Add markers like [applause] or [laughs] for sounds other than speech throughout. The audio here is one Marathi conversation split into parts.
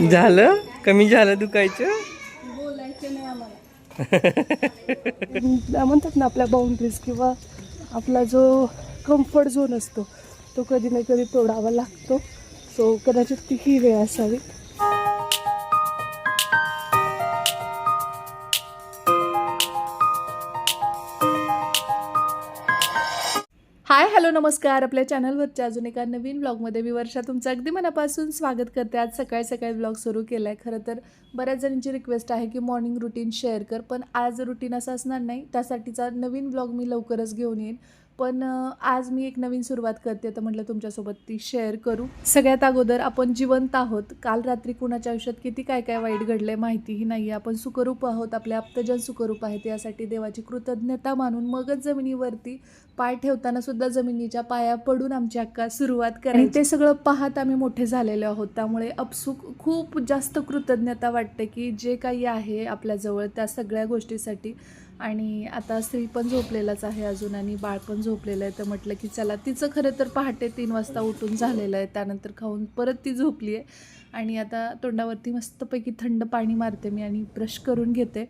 झालं? कमी झालं दुखायचं? बोलायचं नाही आम्हाला. [laughs] म्हणतात ना आपल्या बाउंड्रीज किंवा आपला जो कम्फर्ट झोन असतो तो कधी ना कधी तोडावा लागतो. सो कदाचित ती ही वेळ असावी. हाय हॅलो नमस्कार. आपल्या चॅनलवरच्या अजून एका नवीन ब्लॉगमध्ये मी वर्षा. तुमचं अगदी मनापासून स्वागत करते. आज सकाळी सकाळी ब्लॉग सुरू केला आहे खरं तर बऱ्याच जणांची रिक्वेस्ट आहे की मॉर्निंग रुटीन शेअर कर. पण आज रुटीन असं असणार नाही. त्यासाठीचा नवीन ब्लॉग मी लवकरच घेऊन येईन. पण आज मी एक नवीन सुरुवात करते. तर म्हटलं तुमच्यासोबत ती शेअर करू. सगळ्यात अगोदर आपण जिवंत आहोत. काल रात्री कुणाच्या आयुष्यात किती काय काय वाईट घडलंय माहितीही नाही आपण सुखरूप आहोत. आपले आप्तजन सुखरूप आहेत. यासाठी देवाची कृतज्ञता मानून मगच जमिनीवरती पाय ठेवताना सुद्धा जमिनीच्या पाया पडून आमची अक्का सुरुवात करायची. ते सगळं पाहत आम्ही मोठे झालेलो आहोत. त्यामुळे अपसुक खूप जास्त कृतज्ञता वाटते की जे काही आहे आपल्याजवळ त्या सगळ्या गोष्टीसाठी आणि आता स्त्री पण झोपलेलाच आहे अजून आणि बाळ पण झोपलेलं आहे. तर म्हटलं की चला तिचं खरं तर पहाटे तीन वाजता उठून झालेलं आहे. त्यानंतर खाऊन परत ती झोपली आहे. आणि आता तोंडावरती मस्तपैकी थंड पाणी मारते मी आणि ब्रश करून घेते.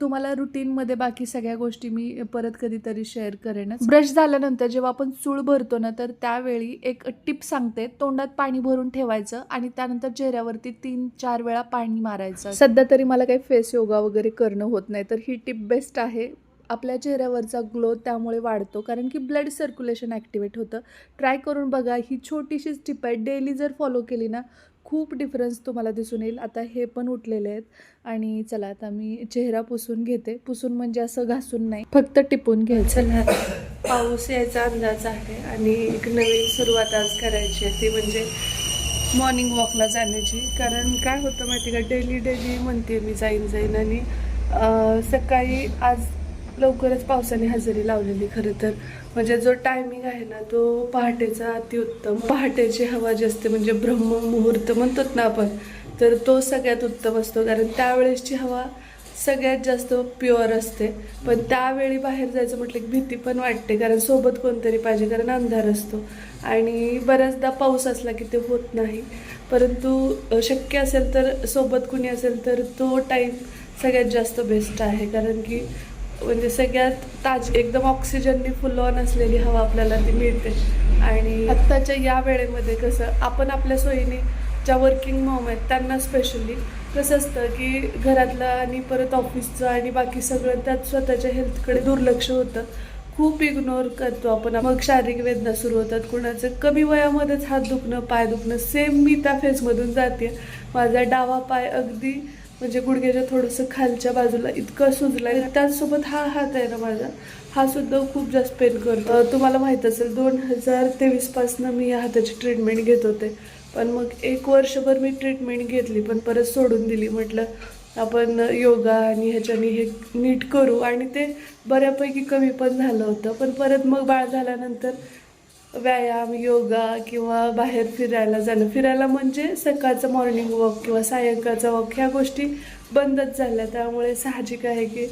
तुम्हाला रुटीनमध्ये बाकी सगळ्या गोष्टी मी परत कधीतरी शेअर करेनच. ब्रश झाल्यानंतर जेव्हा आपण चूळ भरतो ना तर त्यावेळी एक टिप सांगते. तोंडात पाणी भरून ठेवायचं आणि त्यानंतर चेहऱ्यावरती तीन चार वेळा पाणी मारायचं. सध्या तरी मला काही फेस योगा वगैरे करणं होत नाही तर ही टिप बेस्ट आहे. आपल्या चेहऱ्यावरचा ग्लो त्यामुळे वाढतो कारण की ब्लड सर्क्युलेशन ॲक्टिवेट होतं. ट्राय करून बघा ही छोटीशीच टिप आहे. डेली जर फॉलो केली ना खूप डिफरन्स तुम्हाला दिसून येईल. आता हे पण उठलेले आहेत. आणि चला आता मी चेहरा पुसून घेते. पुसून म्हणजे असं घासून नाही. फक्त टिपून घ्यायचं. चला पाऊस यायचा अंदाज आहे. आणि एक नवीन सुरुवात आज करायची आहे. ती म्हणजे मॉर्निंग वॉकला जाण्याची. कारण काय होतं माहिती का? डेली डेली म्हणते मी जाईन जाईन. आणि सकाळी आज लवकरच पावसाने हजेरी लावलेली खरं तर. म्हणजे जो टायमिंग आहे ना तो पहाटेचा अतिउत्तम. पहाटेची हवा जी असते म्हणजे ब्रह्म मुहूर्त ना आपण तर तो सगळ्यात उत्तम असतो. कारण त्यावेळेसची हवा सगळ्यात जास्त प्युअर असते. पण त्यावेळी बाहेर जायचं म्हटलं की भीती पण वाटते. कारण सोबत कोणतरी पाहिजे कारण अंधार असतो. आणि बऱ्याचदा पाऊस असला की ते होत नाही. परंतु शक्य असेल तर सोबत कुणी असेल तर तो टाईम सगळ्यात जास्त बेस्ट आहे. कारण की म्हणजे सगळ्यात ताज एकदम ऑक्सिजननी फुल ऑन असलेली हवा आपल्याला ती मिळते. आणि आत्ताच्या या वेळेमध्ये कसं आपण आपल्या सोयीने ज्या वर्किंग मॉम आहेत त्यांना स्पेशली कसं असतं की घरातलं आणि परत ऑफिसचं आणि बाकी सगळं त्यात स्वतःच्या हेल्थकडे दुर्लक्ष होतं. खूप इग्नोर करतो आपण. मग शारीरिक वेदना सुरू होतात कुणाचं कमी वयामध्येच हात दुखणं पाय दुखणं सेम मी त्या फेजमधून जाते. माझा डावा पाय अगदी म्हणजे गुडघ्याच्या थोडंसं खालच्या बाजूला इतकं सुजलं त्याचसोबत हा हात आहे ना माझा हा सुद्धा खूप जास्त पेन करतो. तुम्हाला माहीत असेल दोन हजार तेवीसपासनं मी या हाताची ट्रीटमेंट घेत होते. पण मग एक वर्षभर मी ट्रीटमेंट घेतली पण परत सोडून दिली. म्हटलं आपण योगा आणि ह्याच्याने हे नीट करू. आणि ते बऱ्यापैकी कमी पण झालं होतं. पण परत मग बाळ झाल्यानंतर व्यायाम योगा किंवा बाहेर फिरायला जाणं. फिरायला म्हणजे सकाळचं मॉर्निंग वॉक किंवा सायंकाळचा वॉक ह्या गोष्टी बंदच झाल्या. त्यामुळे साहजिक आहे की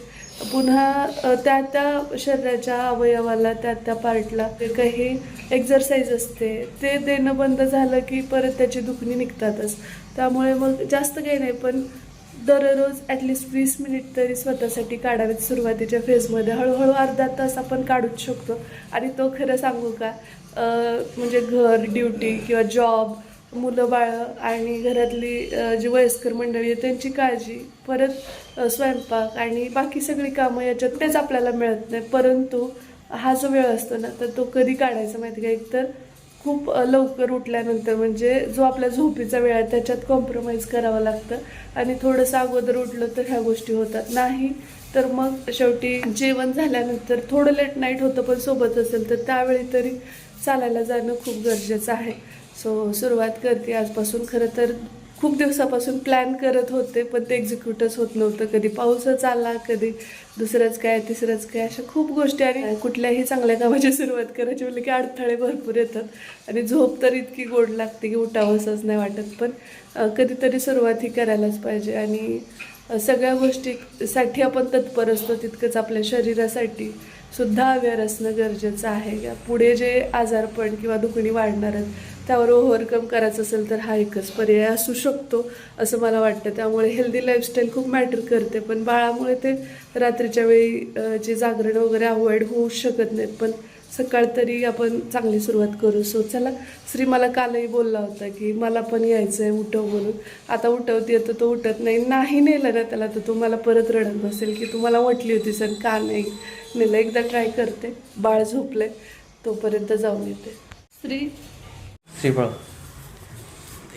पुन्हा त्या त्या शरीराच्या अवयवाला त्या त्या पार्टला काही एक्झरसाईज असते. ते देणं बंद झालं की परत त्याची दुखणी निघतातच. त्यामुळे मग जास्त काही नाही पण दररोज ॲटलिस्ट वीस मिनिट तरी स्वतःसाठी काढावेत सुरुवातीच्या फेजमध्ये हळूहळू अर्धा तास आपण काढूच शकतो. आणि तो खरं सांगू का? म्हणजे घर ड्युटी किंवा जॉब मुलं बाळं आणि घरातली जी वयस्कर मंडळी आहे त्यांची काळजी परत स्वयंपाक आणि बाकी सगळी कामं याच्यात तेच आपल्याला मिळत नाही. परंतु हा जो वेळ असतो ना तर तो कधी काढायचा माहिती का? एकतर खूप लवकर उठल्यानंतर म्हणजे जो आपल्या झोपीचा वेळ आहे त्याच्यात कॉम्प्रोमाइज करावं लागतं आणि थोडंसं अगोदर उठलं तर ह्या गोष्टी होतात. नाही तर मग शेवटी जेवण झाल्यानंतर थोडं लेट नाईट होतं पण सोबत असेल तर त्यावेळी तरी चालायला जाणं खूप गरजेचं आहे. सो सुरुवात करते आजपासून. खरं तर खूप दिवसापासून प्लॅन करत होते पण ते एक्झिक्यूटच होत नव्हतं. कधी पाऊसच आला कधी दुसरंच काय तिसरंच काय अशा खूप गोष्टी. आणि कुठल्याही चांगल्या कामाची सुरुवात करायची म्हणलं की अडथळे भरपूर येतात. आणि झोप तर इतकी गोड लागते की उठावंसंच नाही वाटत. पण कधीतरी सुरुवात ही करायलाच पाहिजे. आणि सगळ्या गोष्टीसाठी आपण तत्पर असतो तितकंच आपल्या शरीरासाठी. सुद्धा अवेअर असणं गरजेचं आहे. या पुढे जे आजारपण किंवा दुखणी वाढणार आहेत त्यावर ओव्हरकम करायचं असेल तर हा एकच पर्याय असू शकतो असं मला वाटतं. त्यामुळे हेल्दी लाईफस्टाईल खूप मॅटर करते. पण बाळामुळे ते रात्रीच्या वेळी जे जागरण वगैरे अवॉइड होऊ शकत नाहीत. पण सकाळ तरी आपण चांगली सुरुवात करू. सो चला श्री मला कालही बोलला होता की मला पण यायचं आहे उठव म्हणून. आता उठवते तर तो उठत नाही. नाही नेलं ना त्याला तर तो मला परत रडत बसेल की तू मला म्हटली होती सर का नाही? नेलं एकदा ट्राय करते. बाळ झोपले तोपर्यंत जाऊन येते. श्री. श्रीफळ.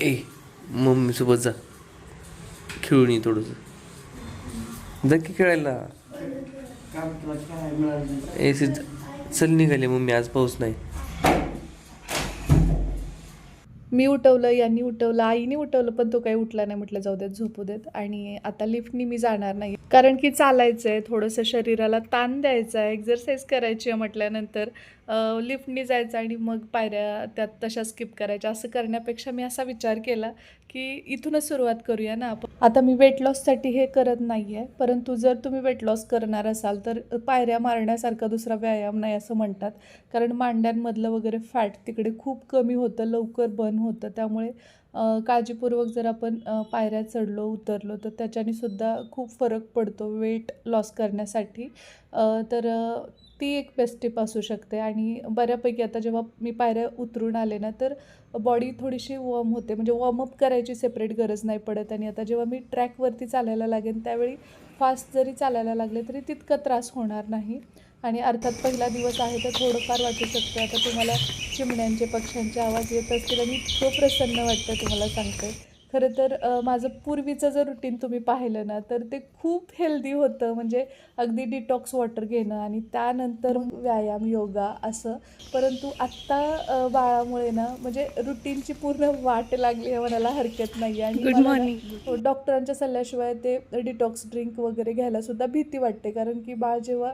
ए मम्मी सोबत जा. खेळून ये थोडंसं. जा की खेळायला. ए सिद्ध चल निघाले मम्मी. आज पाऊस नाही. मी उठवलं यांनी उठवलं आईने उठवलं पण तो काही उठला नाही. म्हटलं जाऊ देत झोपू देत. आणि आता लिफ्टनी मी जाणार नाही. कारण की चालायचं आहे थोडंसं शरीराला ताण द्यायचा आहे एक्झरसाईज करायची आहे म्हटल्यानंतर लिफ्टनी जायचं आणि मग पायऱ्या त्यात तशा स्किप करायच्या. असं करण्यापेक्षा मी असा विचार केला की इथूनच सुरुवात करूया ना आपण. आता मी वेट लॉससाठी हे करत नाही आहे परंतु जर तुम्ही वेट लॉस करणार असाल तर पायऱ्या मारण्यासारखा दुसरा व्यायाम नाही असं म्हणतात. कारण मांड्यांमधलं वगैरे फॅट तिकडे खूप कमी होतं लवकर बर्न होतं. त्यामुळे काळजीपूर्वक जर आपण पायऱ्या चढलो उतरलो तर त्याच्याने सुद्धा खूप फरक पडतो वेट लॉस करण्यासाठी. तर ती एक बेस्ट टिप असू शकते. आणि बऱ्यापैकी आता जेव्हा मी पायऱ्या उतरून आले ना तर बॉडी थोडीशी वॉर्म होते. म्हणजे वॉर्मअप करायची सेपरेट गरज नाही पडत. आणि आता जेव्हा मी ट्रॅकवरती चालायला लागेन त्यावेळी फास्ट जरी चालायला लागले तरी तितका त्रास होणार नाही. आणि अर्थात पहिला दिवस आहे तर थोडंफार वाटू शकतं. आता तुम्हाला चिमण्यांचे पक्ष्यांचे आवाज येत असतील आणि इतकं प्रसन्न वाटतं तुम्हाला सांगते. खरं तर माझं पूर्वीचं जर रुटीन तुम्ही पाहिलं ना तर ते खूप हेल्दी होतं. म्हणजे अगदी डिटॉक्स वॉटर घेणं आणि त्यानंतर व्यायाम योगा असं. परंतु आत्ता बाळामुळे ना म्हणजे रुटीनची पूर्ण वाट लागली आहे म्हणायला हरकत नाही आणि morning. हो, डॉक्टरांच्या सल्ल्याशिवाय ते डिटॉक्स ड्रिंक वगैरे घ्यायला सुद्धा भीती वाटते. कारण की बाळ जेव्हा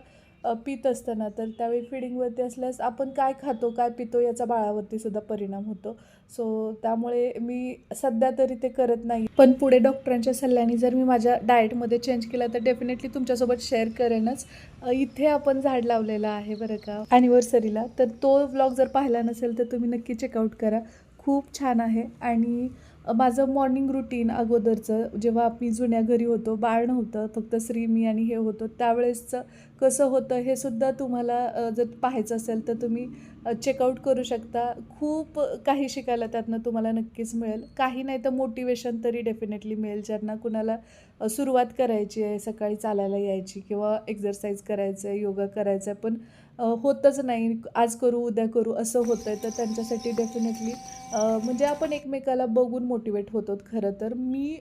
पित असताना तर त्यावेळी फिडिंगवरती असल्यास आपण काय खातो काय पितो याचा बाळावरती सुद्धा परिणाम होतो. सो त्यामुळे मी सध्या तरी ते करत नाही. पण पुढे डॉक्टरांच्या सल्ल्याने जर मी माझ्या डाएटमध्ये चेंज केला तर डेफिनेटली तुमच्यासोबत शेअर करेनच. इथे आपण झाड लावलेलं आहे बरं का ॲनिव्हर्सरीला तर तो व्लॉग जर पाहिला नसेल तर तुम्ही नक्की चेकआउट करा. खूप छान आहे. आणि माझं मॉर्निंग रुटीन अगोदरचं जेव्हा मी जुन्या घरी होतो बाळ नव्हतं फक्त स्त्री मी आणि हे होतो त्यावेळेसचं कसं होतं हे सुद्धा तुम्हाला जर पाहायचं असेल तर तुम्ही चेकआउट करू शकता. खूप काही शिकायला त्यातनं तुम्हाला नक्कीच मिळेल. काही नाही तर मोटिवेशन तरी डेफिनेटली मिळेल ज्यांना कुणाला सुरुवात करायची आहे सकाळी चालायला यायची किंवा एक्झरसाईज करायचं आहे योगा करायचं आहे पण होतच नाही. आज करू उद्या करू असं होतं आहे तर त्यांच्यासाठी डेफिनेटली म्हणजे आपण एकमेकाला बघून मोटिवेट होतो खरं तर. मी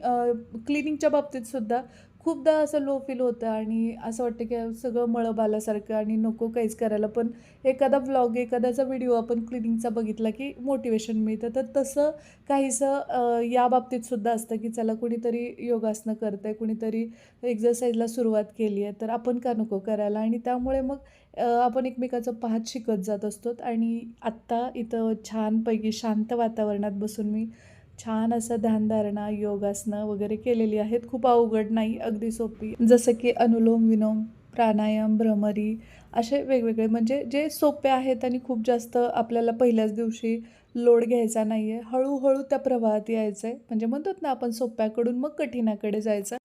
क्लिनिंगच्या बाबतीत सुद्धा खूपदा असं लो फील होतं आणि असं वाटतं की सगळं मळब आल्यासारखं आणि नको काहीच करायला. पण एखादा व्लॉग एखाद्याचा व्हिडिओ आपण क्लिनिंगचा बघितला की मोटिवेशन मिळतं. तर तसं काहीसं या बाबतीत सुद्धा असतं की चला कुणीतरी योगासनं करतं आहे कुणीतरी एक्झरसाईजला सुरुवात केली आहे तर आपण का नको करायला? आणि त्यामुळे मग आपण एकमेकाचं पाहत शिकत जात असतो. आणि आत्ता इथं छानपैकी शांत वातावरणात बसून मी छान असं ध्यानधारणा योगासनं वगैरे केलेली आहेत. खूप अवघड नाही अगदी सोपी. जसं की अनुलोम विलोम प्राणायाम भ्रमरी असे वेगवेगळे. म्हणजे जे सोपे आहेत आणि खूप जास्त आपल्याला पहिल्याच दिवशी लोड घ्यायचा नाही आहे हळूहळू त्या प्रवाहात यायचं आहे म्हणजे म्हणतात ना आपण सोप्याकडून मग कठीणाकडे जायचं.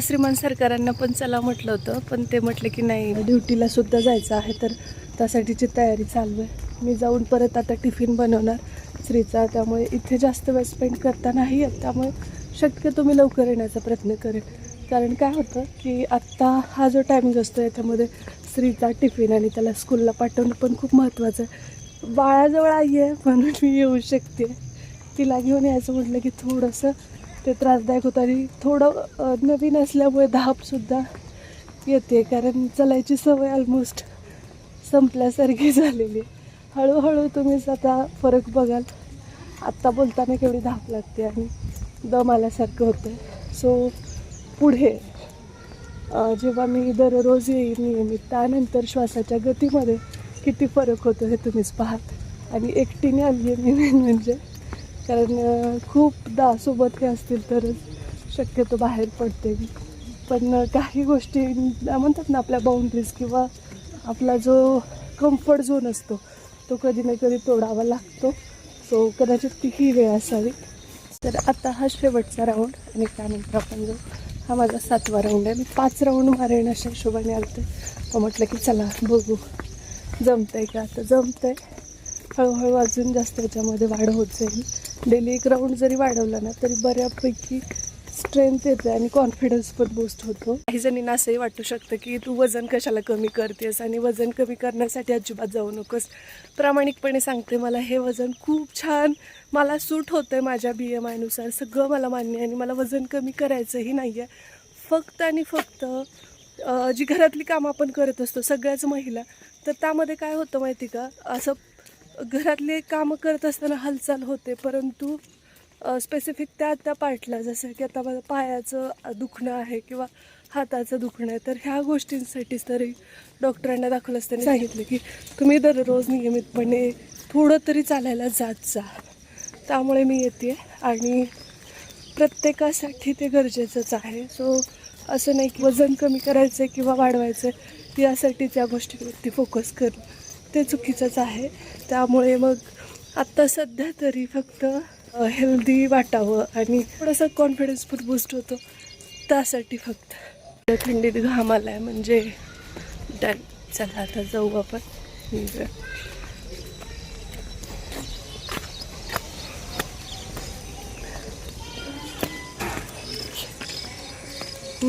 श्रीमान श्रीमंत सरकारांना पण चला म्हटलं होतं पण ते म्हटले की नाही ड्युटीला सुद्धा जायचं आहे तर त्यासाठीची तयारी चालू आहे. मी जाऊन परत आता टिफिन बनवणार श्रीचा त्यामुळे इथे जास्त वेळ स्पेंड करता नाही येत त्यामुळे शक्यतो मी लवकर येण्याचा प्रयत्न करेन. कारण काय होतं की आत्ता हा जो टायमिंग असतो याच्यामध्ये स्त्रीचा टिफिन आणि त्याला स्कूलला पाठवणं पण खूप महत्त्वाचं आहे. बाळाजवळ आई आहे म्हणून मी येऊ शकते. तिला घेऊन यायचं म्हटलं की थोडंसं ते त्रासदायक होतं आणि थोडं नवीन असल्यामुळे धापसुद्धा येते. कारण चलायची सवय ऑलमोस्ट संपल्यासारखी झालेली. आहे. हळूहळू तुम्हीच आता फरक बघाल. आत्ता बोलताना केवढी धाप लागते आणि दम आल्यासारखं होतं सो पुढे जेव्हा मी दररोज येईन नियमित त्यानंतर श्वासाच्या गतीमध्ये किती फरक होतो हे तुम्हीच पाहाल. आणि एकटीने आली आहे मी मेन म्हणजे कारण खूपदा सोबत हे असतील तरच शक्यतो बाहेर पडते मी. पण काही गोष्टी म्हणतात ना आपल्या बाउंड्रीज किंवा आपला जो कम्फर्ट झोन असतो तो कधी ना कधी तोडावा लागतो. सो कदाचित ती ही वेळ असावी. तर आता हा शेवटचा राऊंड आणि त्यानंतर आपण जो हा माझा सातवा राऊंड आहे. मी पाच राऊंड मारेन अशा हिशोबाने आलते. मग म्हटलं की चला बघू. जमतंय का? आता जमतंय. हळूहळू अजून जास्त याच्यामध्ये वाढ होत जाईल. डेली एक राऊंड जरी वाढवला ना तरी बऱ्यापैकी स्ट्रेंथ येते आणि कॉन्फिडन्स पण बूस्ट होतो. काही जणींना असंही वाटू शकतं की तू वजन कशाला कमी करतेस आणि वजन कमी करण्यासाठी अजिबात जाऊ नकोस. प्रामाणिकपणे सांगते मला हे वजन खूप छान मला सूट होतं आहे माझ्या बी एम आयनुसार सगळं मला मान्य आहे आणि मला वजन कमी करायचंही नाही आहे फक्त आणि फक्त जी घरातली कामं आपण करत असतो सगळ्याच महिला तर त्यामध्ये काय होतं माहिती का? असं घरातले कामं करत असताना हालचाल होते परंतु स्पेसिफिक त्या त्या पार्टला जसं की आता माझं पायाचं दुखणं आहे किंवा हाताचं दुखणं आहे तर ह्या गोष्टींसाठीच तरी डॉक्टरांना दाखवलं असताना सांगितलं की तुम्ही दररोज नियमितपणे थोडं तरी चालायला जात जा. त्यामुळे मी येते आणि प्रत्येकासाठी ते गरजेचंच आहे. सो असं नाही की वजन कमी करायचं आहे किंवा वाढवायचं आहे यासाठी त्या गोष्टीवरती फोकस करणं ते चुकीचंच आहे. त्यामुळे मग आत्ता सध्या तरी फक्त हेल्दी वाटावं आणि थोडंसं कॉन्फिडन्स पण बूस्ट होतो. त्यासाठी फक्त. थंडीत घाम आला आहे म्हणजे डन चला आता जाऊ आपण.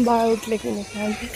बाळ उठले की नाही?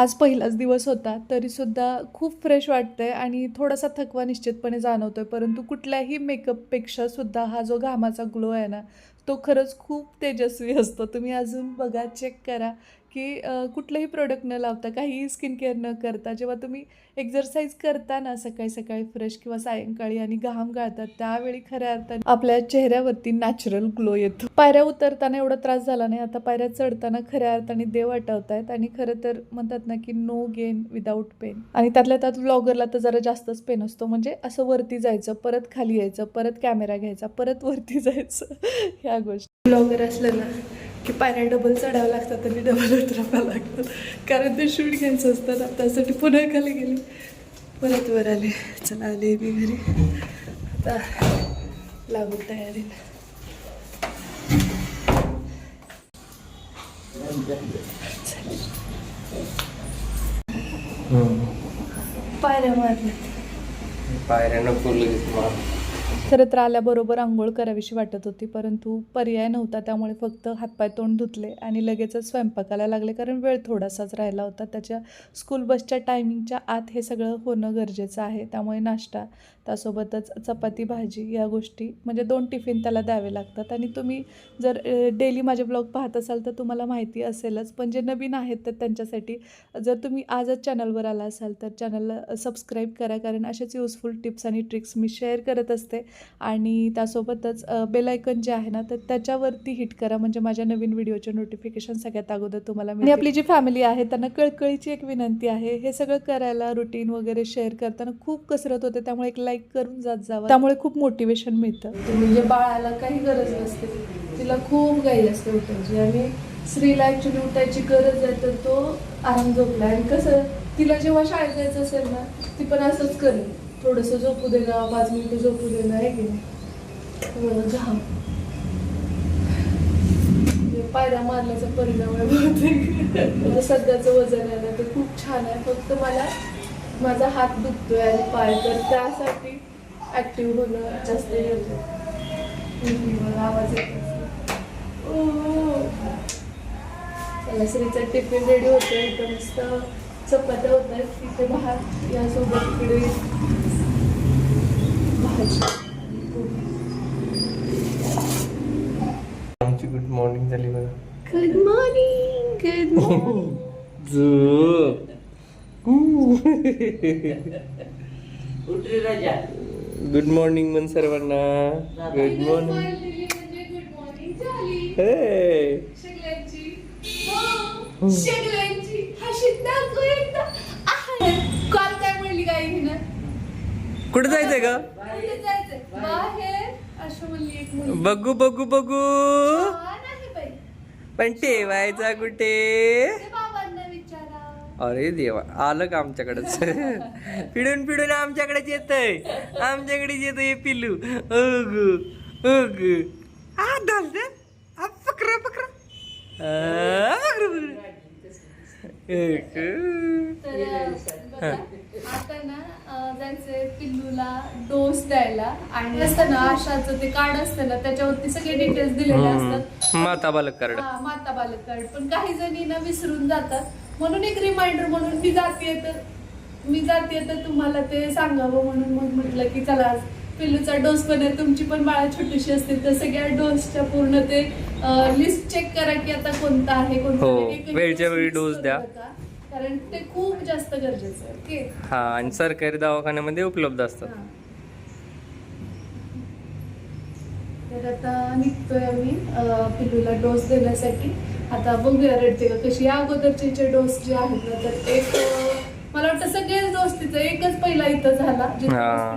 आज पहिलाच दिवस होता तरीसुद्धा खूप फ्रेश वाटतंय आणि थोडासा थकवा निश्चितपणे जाणवतोय परंतु कुठल्याही मेकअपपेक्षा सुद्धा हा जो घामाचा ग्लो आहे ना तो खरंच खूप तेजस्वी असतो. तुम्ही अजून बघा चेक करा. की कुठलंही प्रोडक्ट न लावता काहीही स्किन केअर न करता जेव्हा तुम्ही एक्झरसाईज करता ना सकाळी सकाळी फ्रेश किंवा सायंकाळी आणि घाम गाळतात त्यावेळी खऱ्या अर्थाने आपल्या चेहऱ्यावरती नॅचरल ग्लो येतो. पायऱ्या उतरताना एवढा त्रास झाला नाही आता पायऱ्या चढताना खऱ्या अर्थाने देव आठवत आहेत आणि खरं तर म्हणतात ना की नो गेन विदाऊट पेन आणि त्यातल्या त्यात व्लॉगरला तर जरा जास्तच पेन असतो म्हणजे असं वरती जायचं परत खाली यायचं परत कॅमेरा घ्यायचा परत वरती [laughs] जायचं ह्या गोष्टी. ब्लॉगर असलं ना की पायऱ्या डबल चढावं लागतात आणि डबल उतरावं लागतं कारण ते शूट घ्यायचं असतं ना त्यासाठी पुन्हा खाली गेली. परत वर आले. चला आले मी घरी. आता लागू तयारीला पायऱ्या मारल्या. पायऱ्या नको लगेच मार. खरं तर आल्याबरोबर आंघोळ करावीशी वाटत होती परंतु पर्याय नव्हता. त्यामुळे फक्त हातपाय तोंड धुतले आणि लगेचच स्वयंपाकाला लागले कारण वेळ थोडासाच राहिला होता. त्याच्या स्कूल बसच्या टायमिंगच्या आत हे सगळं होणं गरजेचं आहे. त्यामुळे नाश्ता त्यासोबतच चपाती भाजी या गोष्टी म्हणजे दोन टिफिन त्याला द्यावे लागतात. आणि तुम्ही जर डेली माझे ब्लॉग पाहत असाल तर तुम्हाला माहिती असेलच पण जे नवीन आहेत तर त्यांच्यासाठी जर तुम्ही आजच चॅनलवर आला असाल तर चॅनलला सबस्क्राईब करा कारण असेच युजफुल टिप्स आणि ट्रिक्स मी शेअर करत असते. आणि त्यासोबतच बेल आयकन जे आहे ना तर त्याच्यावरती हिट करा. म्हणजे माझ्या नवीन व्हिडिओचे नोटिफिकेशन सगळ्यात अगोदर तुम्हाला मिळेल. आणि आपली जी फॅमिली आहे त्यांना कळकळीची एक विनंती आहे. हे सगळं करायला रुटीन वगैरे शेअर करताना खूप कसरत होते. त्यामुळे एक लाईक करून जात जावं. त्यामुळे खूप मोटिवेशन मिळतं. म्हणजे बाळाला काही गरज नसते तिला खूप घाई असते उठायची. आणि स्त्रीला ॲक्च्युली उठायची गरज आहे तर तो आराम झोपला. आणि कसं तिला जेव्हा शाळेत जायचं असेल ना ती पण असंच करेल. थोडंसं झोपू दे ना पाच मिनिटं झोपू दे ना आहे की नाही? घाम. म्हणजे पायऱ्या मारल्याचा परिणाम आहे बहुतेक. सध्याचं वजन आहे ना ते खूप छान आहे. फक्त मला माझा हात दुखतोय आणि पाय तर त्यासाठी ॲक्टिव्ह होणं जास्त मला आवाज येत ओ. चला श्रीचा टिफिन रेडी होतोय. एकदम मस्त चपात्या होत आहेत इथे भात यासोबत इकडे. आमची गुड मॉर्निंग झाली बघा. गुड मॉर्निंग गुड मॉर्निंग झोप. गुड मॉर्निंग म्हण सर्वांना. गुड मॉर्निंग गुड मॉर्निंग झाली. हे काल काय म्हणली काय कुठे जायचंय का कुठे जायचंय बाहेर एक मुलगी बघू बघू बघू. बाई पण ठेवायचा कुठे? ते बाबांना विचारा अरे देवा आलं का आमच्याकडेच? पिडून पिडून आमच्याकडेच येतय. आमच्याकडेच येतोय पिल्लू. अग अग. आ दाल दे. आ, पकरा पकरा पकरा, पकरा. एक. तर बघा, आता ना जायचंय पिल्लूला डोस द्यायला आणि असतं ना आशाचं ते कार्ड असतं ना त्याच्यावरती सगळे डिटेल्स दिलेले असतात. माता बालक कार्ड हा, माता बालक कार्ड पण काही जणी ना विसरून जातात. म्हणून एक रिमाइंडर म्हणून मी जाते तर मी जाते तर तुम्हाला ते सांगावं म्हणून मग म्हटलं की चला आज पिल्लूचा डोस पण आहे तुमची पण बाळा छोटीशी असतील तर सगळ्या डोसच्या पूर्ण ते लिस्ट चेक करा की आता कोणता आहे कोणता हो, वेळच्या वेळी करू द्या. कारण ते खूप जास्त गरजेचं आहे ओके हा आणि सरकारी दवाखान्यामध्ये उपलब्ध असतात हा. तर आता निघतोय आम्ही अं, पिल्लूला डोस देण्यासाठी आता बघूया रडते का कशी या अगोदरचे जे डोस जे आहेत ना तर एक अं, मला वाटतं सगळेच डोस तिचं एकच पहिला इथं झाला जिथे हा.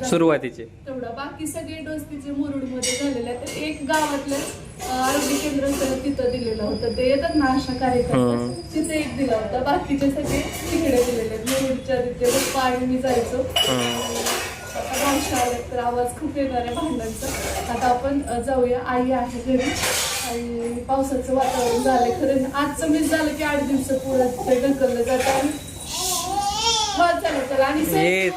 झाला सुरुवातीचे. तेवढा. बाकी सगळे डोस तिचे मुरुडमध्ये झालेले आहेत. तर एक गावातलं अं, आरोग्य केंद्र तिथं दिलेलं होतं. ते येतात ना अशा कार्यक्रम. तिथे एक दिला होता. बाकीचे सगळे तिकडे दिलेले मुरुडच्या तिथे आणि मी जायचो. तर आवाज खूप येणार आहे भांडणांचा आता आपण जाऊया. आई आहे घरी. आणि पावसाचं वातावरण झालंय खरं. आजचं मिस झालं की आठ दिवस पुढं ते ढकललं जातं. आणि हा चला चला. आणि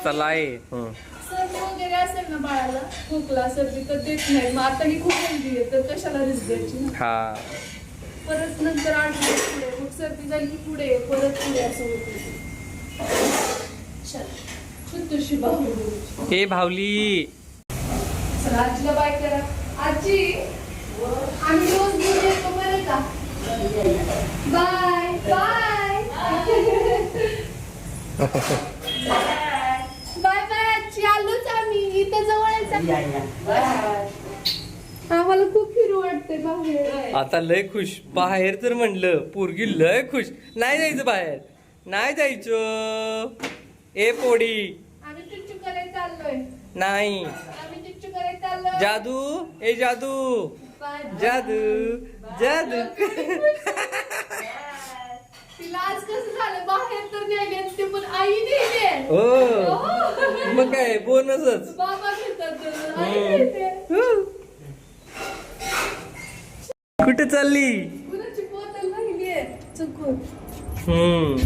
चला हम्म. सर्दी वगैरे असेल ना बाळाला खोकला सर्दी तर देत नाही. मग आता ही खूप हेल्दी आहे तर कशाला रिस्क द्यायची हा. परत नंतर आठ दिवस पुढे मग सर्दी झाली की पुढे परत पुढे असं होतं हे भावली. चला आजीला बाय करा. आजी आम्ही रोज घेऊन येतो बरं का? बाय बाय [laughs] बाय आजी आलोच आम्ही इथं जवळच आहे. आम्हाला खूप फिरू वाटते बाहेर. आता लय खुश. बाहेर तर म्हणलं पोरगी लय खुश. नाही जायचं बाहेर. नाही जायचं. ए पोडी. नाही. जादू. ए जादू. जादू. जादू. तिला आज कसं झालं? बाहेर तर नेले ते पण आई नेले हो. मग काय बोनसच. बाबा घेतात आई नेते कुठे चालली? कुणाची बोतल राहिली आहे. चुकून. हम्म.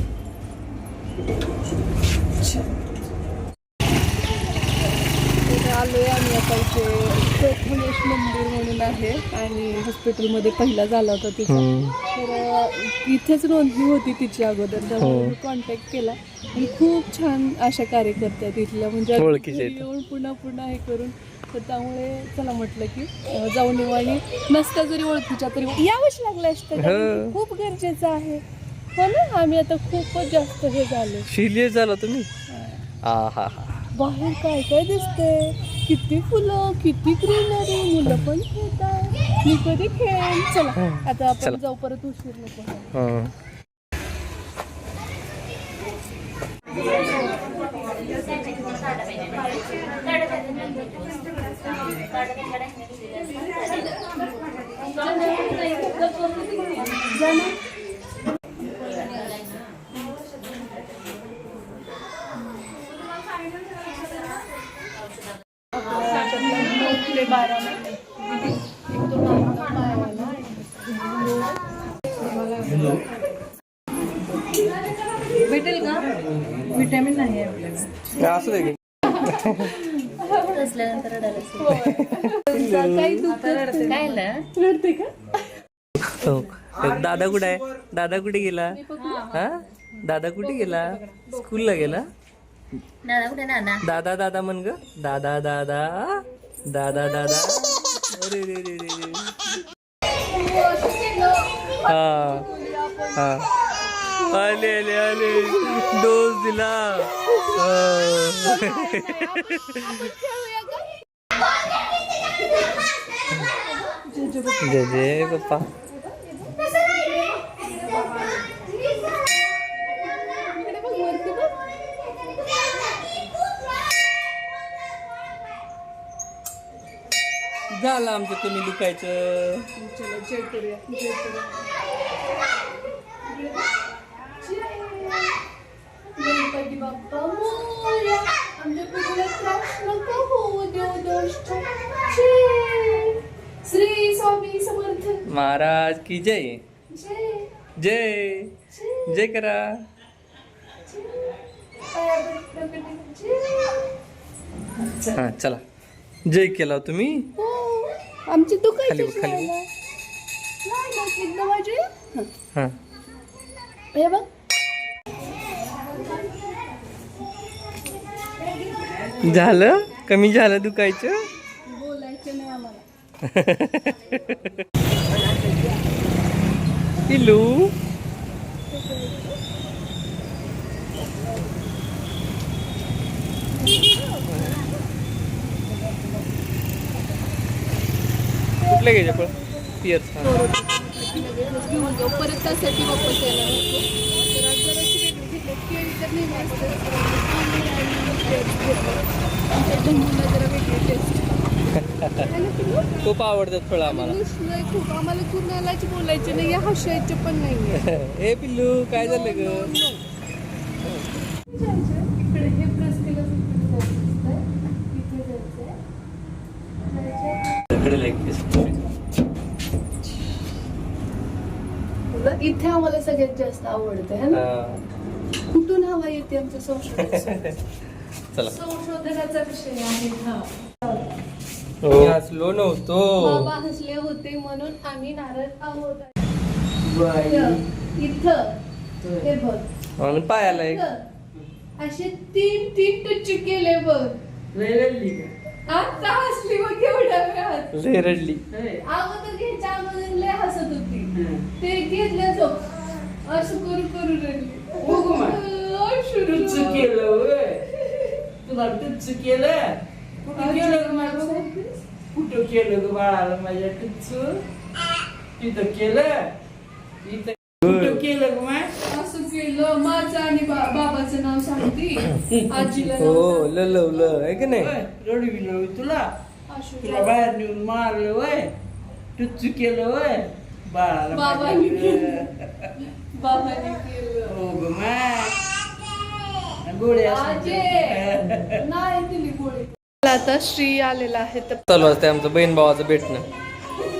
आलोय आम्ही आता इथे. प्रथमेश मंदिर म्हणून आहे आणि हॉस्पिटलमध्ये पहिला झाला होता तिचा. तर इथेच नोंदणी होती तिची अगोदर त्यामुळे हो. मी कॉन्टॅक्ट केला. आणि खूप छान अशा कार्यकर्त्या आहेत इथल्या म्हणजे. येऊन पुन्हा पुन्हा हे करून तर त्यामुळे चला म्हटलं की जाऊन येऊ आणि नसत्या जरी ओळखीच्या तरी यावंच लागलं असतं. हो. खूप गरजेचं आहे. हो ना? आम्ही आता खूपच जास्त हे झालो. सिरियस झाला तुम्ही? आ हा हा. बाहेर काय काय दिसतंय? किती फुलं किती ग्रीनरी मुलं पण खेळतात. मी कधी खेळेन? चला आता आपण. जाऊ परत उशीर नको व्हायला. हं. नऊ ते बारा महिने. एक तो लहानचा पायावाला भेटेल का? विटॅमिन नाही असू दे रडते. का? हो. दादा कुठे आहे? दादा कुठे गेला? हा दादा कुठे गेला? स्कूलला गेला? दादा कुठे दादा दादा दादा म्हण ग. दादा दादा. दादा दादा अरे रे रे रे रे. हा हा। आले आले आले। डोस दिला. जय जय पप्पा इकडे बघ वरती बघ झालं आमचं कमी दुखायचं चला जय करूया जय. श्री स्वामी समर्थ. महाराज की जय. जय. जय. करा. हा चला. जय केला हो तुम्ही. आमची खाली दुखायची बघ, खाली बघ. नाही ना एकदा माझे. हा. हे बघ. झालं? कमी झालं दुखायचं? बोलायचं नाही आम्हाला. कुठले घ्यायचे पण? पिअर्स हा. परत त्यासाठी वापस यायला [laughs] खूप आवडतात फळं आम्हाला. खूप. आम्हाला कुणालाच बोलायचे नाही. हसायचे पण नाही [laughs] ए पिल्लू काय झालं ग [laughs] इकडे हे प्रेस केलं इथे जायचंय इथे आम्हाला सगळ्यात जास्त आवडतं है ना? कुठून हवा येते आमचं संशोधन? [laughs] चला. संशोधनाचा विषय आहे हा. मी हसलो नव्हतो. बाबा हसले होते म्हणून आम्ही नाराज आहोत. इथं, इथं. हे बघ. म्हणून पायाला एक. इथं. असे तीन तीन टच्चे केले बघ. आता हसली बघ एवढ्या वेळात. लय रडली अगोदर घ्यायच्या अगोदर लय हसत होती. ते घेतल्या जो असं करू करू रडली. टुच्च केलं होय. तुला टुच्च केलं? कुठं केलं ग माझं? कुठं केलं ग बाळाला माझ्या टुच्च? तिथं केलं? इथं कुठं केलं ग मा माझं आणि बा- बाबाचं नाव सांगती. [coughs] आजीला नाव हो. ललवलं आहे की नाही? होय तुला. तुला. बाहेर नेऊन मारलं वय टुच्च केलं वय बाळाला बाबांनी माझ्या. केलं. [laughs] बाबाने केलं. हो ग मा. गोळ्या आजे नाही दिली गोळी. आता श्री आलेला आहे तर चालू असते आमचं बहीण भावाचं भेटणं.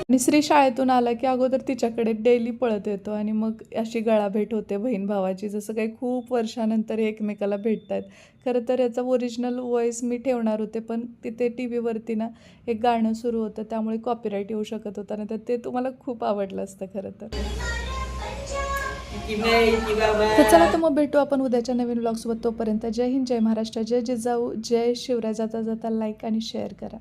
आणि श्री शाळेतून आला की अगोदर तिच्याकडे डेली पळत येतो आणि मग अशी गळा भेट होते बहीण भावाची. जसं काही खूप वर्षानंतर हे एकमेकाला भेटत आहेत खरं तर याचा ओरिजिनल वॉईस मी ठेवणार होते पण तिथे टी व्हीवरती ना एक गाणं सुरू होतं त्यामुळे कॉपीराईट येऊ शकत होता नाही तर ते तुम्हाला खूप आवडलं असतं खरं तर. तर चला तर मग भेटू आपण उद्याच्या नवीन ब्लॉगसोबत तोपर्यंत जय हिंद जय महाराष्ट्र जय जिजाऊ जय शिवराय. जाता जाता लाईक आणि शेअर करा.